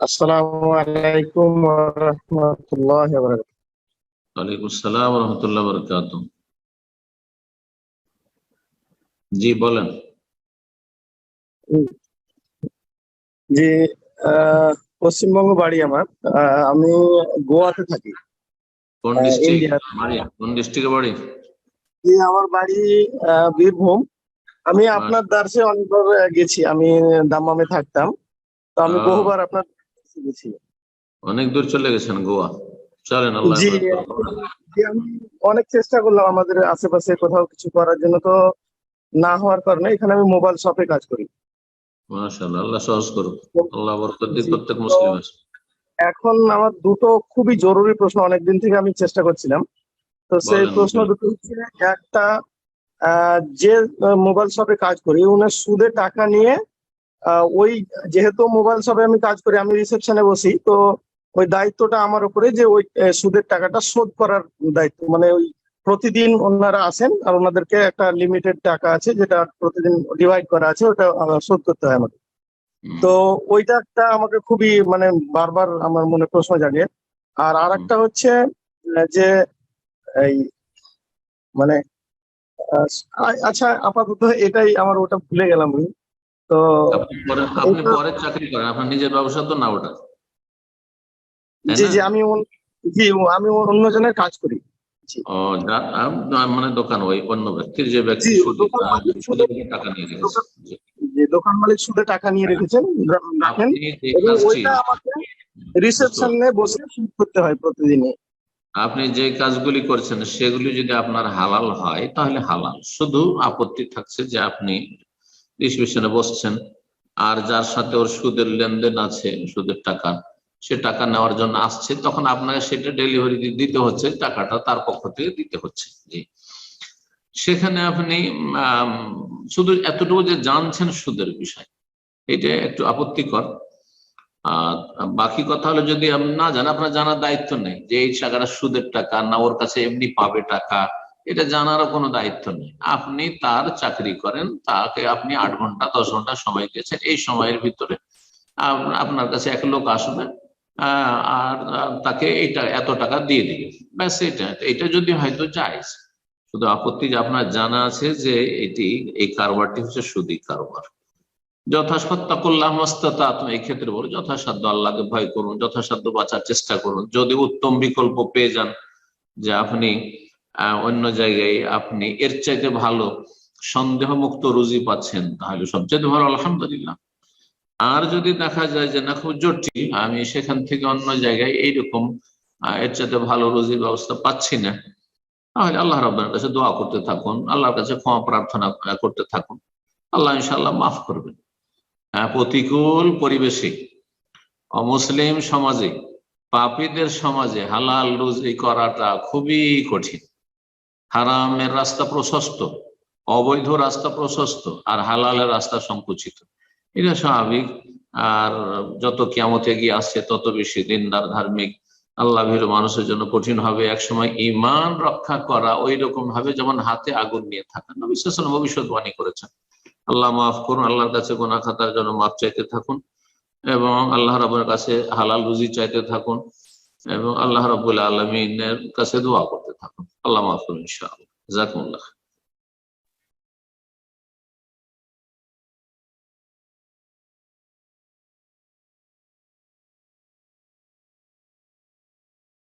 আসসালামু আলাইকুম ওয়া রাহমাতুল্লাহি ওয়া বারাকাতুহু ওয়ালাইকুম আসসালাম রহমতুল্লাহ বরকাত জি বলেন। জি পশ্চিমবঙ্গ বাড়ি আমার। আমি গোয়াতে থাকি। কোন ডিস্ট্রিক্ট? বাড়ি? কোন ডিস্ট্রিক্টে বাড়ি? জি আমার বাড়ি বীরভূম। আমি আপনার দার্সে অনেকবার গেছি। আমি দাম্মামে থাকতাম। তো আমি বহুবার আপনার অনেক দূর চলে গেছেন গোয়া। চলেন আল্লাহ আমি অনেক চেষ্টা করলাম আমাদের আশেপাশে কোথাও কিছু করার জন্য তো না হওয়ার কারণে এখানে আমি মোবাইল শপে কাজ করি। মাশাআল্লাহ আল্লাহ সহজ করুন আল্লাহ বরকত দিক প্রত্যেক মুসলিম এখন আমার দুটো খুবই জরুরি প্রশ্ন অনেকদিন থেকে আমি চেষ্টা করছিলাম। তো সেই প্রশ্ন দুটো হচ্ছে একটা আহ, যে মোবাইল শপে কাজ করি উনার সুদে টাকা নিয়ে ওই যেহেতু মোবাইল শপে আমি কাজ করি আমি রিসেপশনে বসি তো ওই দায়িত্বটা আমার উপরে যে ওই সুদের টাকাটা শোধ করার দায়িত্ব। মানে ওই প্রতিদিন ওনারা আসেন আর ওনাদেরকে একটা লিমিটেড টাকা আছে যেটা প্রতিদিন ডিভাইড করা আছে ওটা শোধ করতে হয় আমাকে তো ওইটা একটা আমাকে খুবই মানে বারবার আমার মনে প্রশ্ন জাগে। আর আর একটা হচ্ছে যে এই মানে আচ্ছা আপাতত এটাই আমার ওটা ভুলে গেলাম আমি। তো আপনি পরে আপনি এটা- পরে চাকরি করেন আপনার নিজের ব্যবসা তো না ওটা জি জি আমি জি আমি অন্যজনের কাজ করি। ও মানে দোকান ওই অন্য ব্যক্তির যে ব্যক্তি টাকা নিয়ে রেখেছে। যে দোকান মালিক সুদে টাকা নিয়ে রেখেছেন রা- রাখেন এবং ওইটা আমাকে রিসেপশনে বসে শুট করতে হয় প্রতিদিনই। আপনি যে কাজগুলি করছেন সেগুলি যদি আপনার হালাল হয় তাহলে হালাল। শুধু আপত্তি থাকছে যে আপনি রিসিপশনে বসছেন, আর যার সাথে ওর সুদের লেনদেন আছে, সুদের টাকা, সে টাকা নেওয়ার জন্য আসছে, তখন আপনাকে সেটা ডেলিভারি দিতে হচ্ছে, টাকাটা তার পক্ষ থেকে দিতে হচ্ছে। জি। সেখানে আপনি শুধু এতটুকু যে জানছেন সুদের বিষয়, এটা একটু আপত্তিকর। আর বাকি কথা হলো যদি না জানেন আপনার জানার দায়িত্ব নেই যে এই টাকাটা সুদের টাকা, না ওর কাছে এমনি পাবে টাকা এটা জানারও কোনো দায়িত্ব নেই। আপনি তার চাকরি করেন, তাকে আপনি আট ঘণ্টা, দশ ঘণ্টা সময় দিয়েছেন, এই সময়ের ভিতরে আপনার কাছে এক লোক আসবে আর তাকে এটা এত টাকা দিয়ে দিবে। ব্যাস এটা এটা যদি হয়তো যায়। শুধু আপত্তি যে আপনার জানা আছে যে এটি, এই কারবারটি হচ্ছে সুদি কারবার। যথাসাধ্য করলাম এই ক্ষেত্রে বলো যথাসাধ্য আল্লাহকে ভয় করুন, যথাসাধ্য বাঁচার চেষ্টা করুন। যদি উত্তম বিকল্প পেয়ে যান যে আপনি অন্য জায়গায় আপনি এর চাইতে ভালো সন্দেহ মুক্ত রুজি পাচ্ছেন, তাহলে সবচেয়ে ভালো, আলহামদুলিল্লাহ। আর যদি দেখা যায় যে না, খুব জটিল, আমি সেখান থেকে অন্য জায়গায় এইরকম এর চাইতে ভালো রুজির ব্যবস্থা পাচ্ছি না, তাহলে আল্লাহ রব্বানের কাছে দোয়া করতে থাকুন, আল্লাহর কাছে ক্ষমা প্রার্থনা করতে থাকুন। আল্লাহ ইনশাল্লাহ মাফ করবেন। প্রতিকূল পরিবেশে, অমুসলিম সমাজে, পাপীদের সমাজে হালাল রুজি করাটা খুবই কঠিন। হারামের রাস্তা প্রশস্ত, অবৈধ রাস্তা প্রশস্ত আর হালালের রাস্তা সংকুচিত। এটা স্বাভাবিক। আর যত কিয়ামতে গিয়ে আসছে, তত বেশি দিনদার ধার্মিক আল্লাহ ভীর মানুষের জন্য কঠিন হবে। একসময় ইমান রক্ষা করা ওই রকম ভাবে যেমন হাতে আগুন নিয়ে থাকা। নবী সাল্লাল্লাহু ভবিষ্যৎবাণী করেছেন। আল্লাহ মাফ করুন, আল্লাহর কাছে গোনা খাতার জন্য মাফ চাইতে থাকুন এবং আল্লাহ রাবের কাছে হালাল রুজি চাইতে থাকুন এবং আল্লাহ রাবুল আলমিনের কাছে দোয়া করতে থাকুন আল্লাহ মাহফুল ইনশাআল্লাহ। জাকুল্লাহ